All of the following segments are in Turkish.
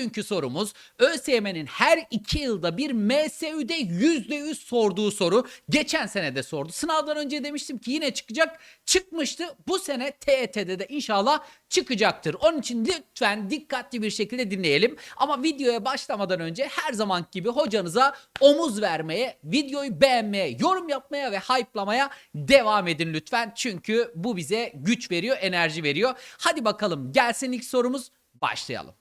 Bugünkü sorumuz ÖSYM'nin her iki yılda bir MSÜ'de %100 sorduğu soru. Geçen sene de sordu. Sınavdan önce demiştim ki yine çıkacak. Çıkmıştı. Bu sene TET'de de inşallah çıkacaktır. Onun için lütfen dikkatli bir şekilde dinleyelim. Ama videoya başlamadan önce her zaman gibi hocanıza omuz vermeye, videoyu beğenmeye, yorum yapmaya ve hype'lamaya devam edin lütfen. Çünkü bu bize güç veriyor, enerji veriyor. Hadi bakalım gelsin ilk sorumuz başlayalım.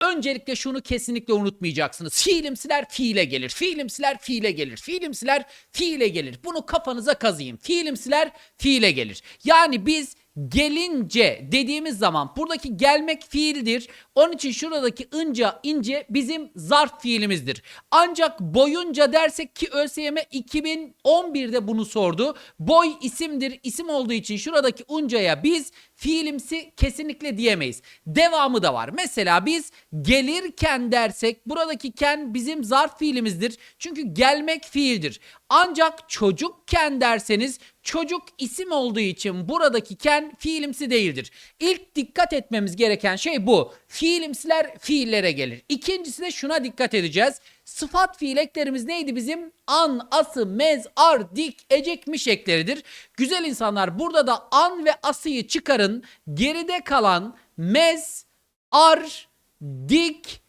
Öncelikle şunu kesinlikle unutmayacaksınız. Fiilimsiler fiile gelir. Fiilimsiler fiile gelir. Fiilimsiler fiile gelir. Bunu kafanıza kazıyın. Fiilimsiler fiile gelir. Yani biz gelince dediğimiz zaman buradaki gelmek fiildir. Onun için şuradaki ince ince bizim zarf fiilimizdir. Ancak boyunca dersek ki ÖSYM 2011'de bunu sordu. Boy isimdir. İsim olduğu için şuradaki uncaya biz fiilimsi kesinlikle diyemeyiz. Devamı da var. Mesela biz gelirken dersek buradaki ken bizim zarf fiilimizdir. Çünkü gelmek fiildir. Ancak çocukken derseniz çocuk isim olduğu için buradaki ken fiilimsi değildir. İlk dikkat etmemiz gereken şey bu. Fiilimsiler fiillere gelir. İkincisi de şuna dikkat edeceğiz. Sıfat fiil eklerimiz neydi bizim? An, ası, mez, ar, dik, ecekmiş ekleridir. Güzel insanlar burada da an ve asıyı çıkarın. Geride kalan mez, ar, dik,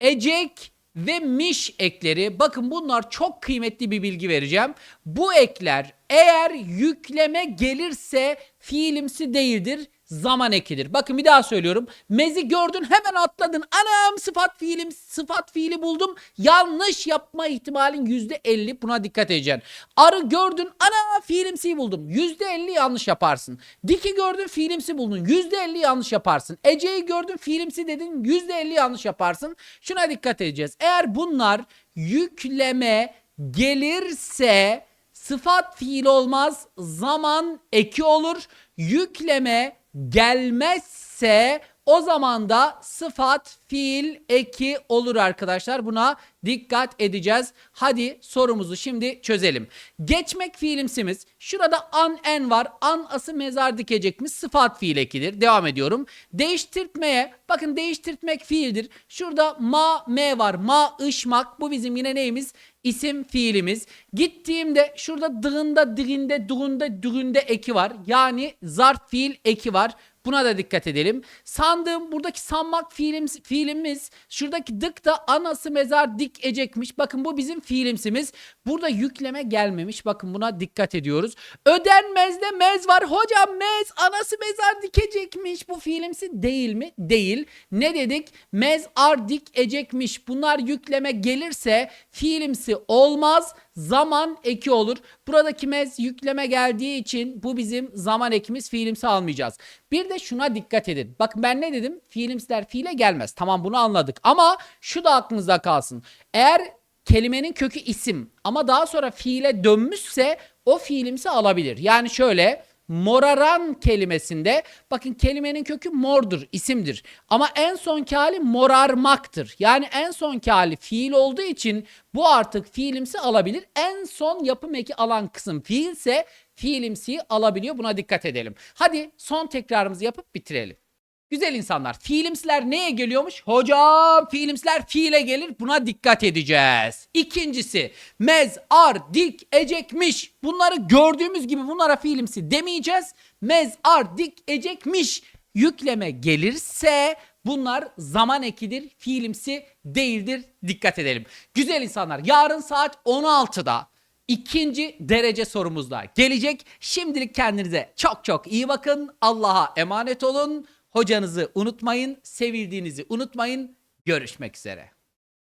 ecek ve miş ekleri. Bakın bunlar çok kıymetli bir bilgi vereceğim. Bu ekler eğer yükleme gelirse fiilimsi değildir zaman ekidir. Bakın bir daha söylüyorum. Mezi gördün hemen atladın. Anam sıfat fiilim sıfat fiili buldum. Yanlış yapma ihtimalin %50 buna dikkat edeceksin. Arı gördün ana fiilimsi buldum. %50 yanlış yaparsın. Diki gördün fiilimsi buldun. %50 yanlış yaparsın. Ece'yi gördün fiilimsi dedin. %50 yanlış yaparsın. Şuna dikkat edeceğiz. Eğer bunlar yükleme gelirse sıfat fiil olmaz. Zaman eki olur. Yükleme gelmezse o zaman da sıfat fiil eki olur arkadaşlar. Buna dikkat edeceğiz. Hadi sorumuzu şimdi çözelim. Geçmek fiilimsimiz. Şurada an en var. An ası mezar dikecekmiş. Sıfat fiil ekidir. Devam ediyorum. Değiştirtmeye. Bakın değiştirtmek fiildir. Şurada ma me var. Ma ışmak. Bu bizim yine neyimiz? İsim fiilimiz. Gittiğimde şurada dığında, dığinde, duğunda, düğünde eki var. Yani zarf fiil eki var. Buna da dikkat edelim. Sandığım buradaki sanmak fiilimiz, fiilimiz şuradaki dık da anası mezar dik ecekmiş. Bakın bu bizim fiilimsimiz. Burada yükleme gelmemiş. Bakın buna dikkat ediyoruz. Ödenmez de mez var. Hocam mez anası mezar dikecekmiş. Bu fiilimsi değil mi? Değil. Ne dedik? Mez ar dik ecekmiş. Bunlar yükleme gelirse fiilimsi olmaz zaman eki olur. Buradaki mez yükleme geldiği için bu bizim zaman ekimiz fiilimsi almayacağız. Bir de şuna dikkat edin. Bakın ben ne dedim? Fiilimsiler fiile gelmez. Tamam bunu anladık. Ama şu da aklınızda kalsın. Eğer kelimenin kökü isim ama daha sonra fiile dönmüşse o fiilimsi alabilir. Yani şöyle moraran kelimesinde bakın kelimenin kökü mordur, isimdir. Ama en sonki hali morarmaktır. Yani en sonki hali fiil olduğu için bu artık fiilimsi alabilir. En son yapım eki alan kısım fiilse fiilimsiyi alabiliyor. Buna dikkat edelim. Hadi son tekrarımızı yapıp bitirelim. Güzel insanlar. Fiilimsiler neye geliyormuş? Hocam fiilimsiler fiile gelir. Buna dikkat edeceğiz. İkincisi mez, ar, dik, ecekmiş. Bunları gördüğümüz gibi bunlara fiilimsi demeyeceğiz. Mez, ar, dik, ecekmiş. Yükleme gelirse bunlar zaman ekidir. Fiilimsi değildir. Dikkat edelim. Güzel insanlar yarın saat 16'da ikinci derece sorumuzda gelecek. Şimdilik kendinize çok çok iyi bakın. Allah'a emanet olun. Hocanızı unutmayın, sevildiğinizi unutmayın. Görüşmek üzere.